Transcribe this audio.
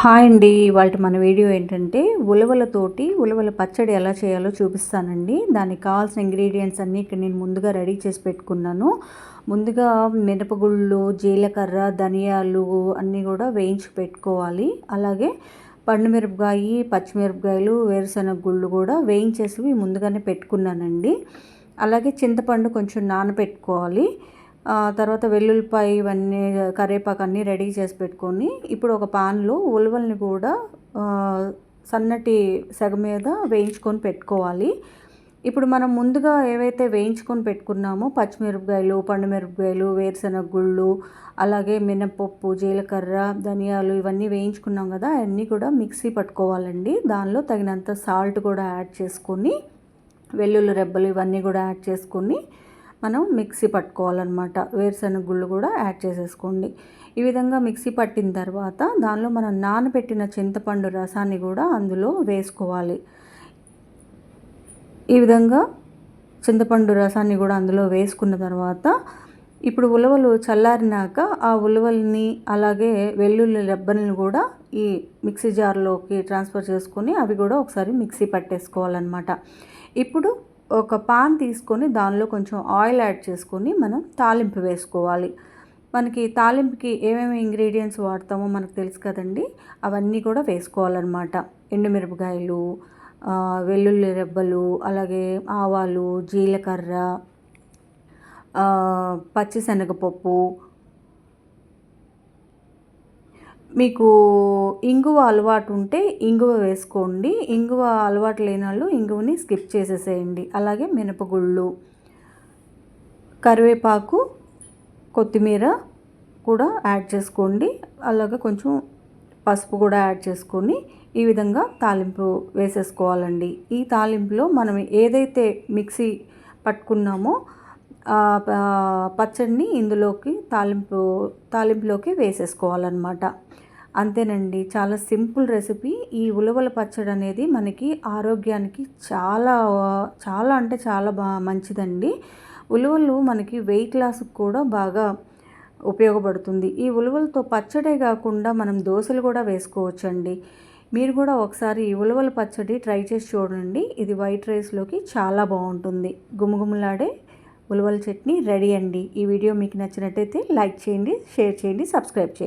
Hi అండి. వాళ్ళ మన వీడియో ఏంటంటే ఉలవలతోటి ఉలవల పచ్చడి ఎలా చేయాలో చూపిస్తానండి. దానికి కావాల్సిన ఇంగ్రీడియంట్స్ అన్నీ ఇక్కడ నేను ముందుగా రెడీ చేసి పెట్టుకున్నాను. ముందుగా మినపగుళ్ళు జీలకర్ర ధనియాలు అన్నీ కూడా వేయించి పెట్టుకోవాలి. అలాగే పండుమిరపకాయ పచ్చిమిరపకాయలు వేరుశనగ గుళ్ళు కూడా వేయించేసి ముందుగానే పెట్టుకున్నానండి. అలాగే చింతపండు కొంచెం నానబెట్టుకోవాలి. తర్వాత వెల్లుల్లిపాయ ఇవన్నీ కరివేపాకు అన్నీ రెడీ చేసి పెట్టుకొని ఇప్పుడు ఒక పాన్లో ఉలవల్ని కూడా సన్నటి సెగ మీద వేయించుకొని పెట్టుకోవాలి. ఇప్పుడు మనం ముందుగా ఏవైతే వేయించుకొని పెట్టుకున్నామో పచ్చిమిరపకాయలు పండుమిరపకాయలు వేరుశనగ గుళ్ళు అలాగే మినపప్పు జీలకర్ర ధనియాలు ఇవన్నీ వేయించుకున్నాం కదా అవన్నీ కూడా మిక్సీ పట్టుకోవాలండి. దానిలో తగినంత సాల్ట్ కూడా యాడ్ చేసుకొని వెల్లుల్లి రెబ్బలు ఇవన్నీ కూడా యాడ్ చేసుకొని మనం మిక్సీ పట్టుకోవాలన్నమాట. వేరుశనగ గుళ్ళు కూడా యాడ్ చేసేసుకోండి. ఈ విధంగా మిక్సీ పట్టిన తర్వాత దానిలో మనం నానబెట్టిన చింతపండు రసాన్ని కూడా అందులో వేసుకోవాలి. ఈ విధంగా చింతపండు రసాన్ని కూడా అందులో వేసుకున్న తర్వాత ఇప్పుడు ఉలవలు చల్లారినాక ఆ ఉలవల్ని అలాగే వెల్లుల్లి రెబ్బల్ని కూడా ఈ మిక్సీ జార్లోకి ట్రాన్స్ఫర్ చేసుకొని అవి కూడా ఒకసారి మిక్సీ పట్టేసుకోవాలన్నమాట. ఇప్పుడు ఒక పాన్ తీసుకొని దానిలో కొంచెం ఆయిల్ యాడ్ చేసుకొని మనం తాలింపు వేసుకోవాలి. మనకి తాలింపుకి ఏమేమి ఇంగ్రీడియంట్స్ వాడతామో మనకు తెలుసు కదండి. అవన్నీ కూడా వేసుకోవాలన్నమాట. ఎండుమిరపకాయలు వెల్లుల్లి రెబ్బలు అలాగే ఆవాలు జీలకర్ర పచ్చిశనగపప్పు మీకు ఇంగువ అలవాటు ఉంటే ఇంగువ వేసుకోండి. ఇంగువ అలవాటు లేని వాళ్ళు ఇంగువని స్కిప్ చేసేసేయండి. అలాగే మినపగుళ్ళు కరివేపాకు కొత్తిమీర కూడా యాడ్ చేసుకోండి. అలాగే కొంచెం పసుపు కూడా యాడ్ చేసుకొని ఈ విధంగా తాలింపు వేసేసుకోవాలండి. ఈ తాలింపులో మనం ఏదైతే మిక్సీ పట్టుకున్నామో పచ్చడిని ఇందులోకి తాలింపు తాలింపులోకి వేసేసుకోవాలన్నమాట. అంతేనండి. చాలా సింపుల్ రెసిపీ. ఈ ఉలవల పచ్చడి అనేది మనకి ఆరోగ్యానికి చాలా చాలా అంటే చాలా బా మంచిదండి. ఉలవలు మనకి వెయిట్ లాస్కి కూడా బాగా ఉపయోగపడుతుంది. ఈ ఉలవలతో పచ్చడే కాకుండా మనం దోశలు కూడా వేసుకోవచ్చండి. మీరు కూడా ఒకసారి ఈ ఉలవల పచ్చడి ట్రై చేసి చూడండి. ఇది వైట్ రైస్లోకి చాలా బాగుంటుంది. గుమగుమలాడే ఉలవల చట్నీ రెడీ అండి. ఈ వీడియో మీకు నచ్చినట్టయితే లైక్ చేయండి షేర్ చేయండి సబ్స్క్రైబ్ చేయండి.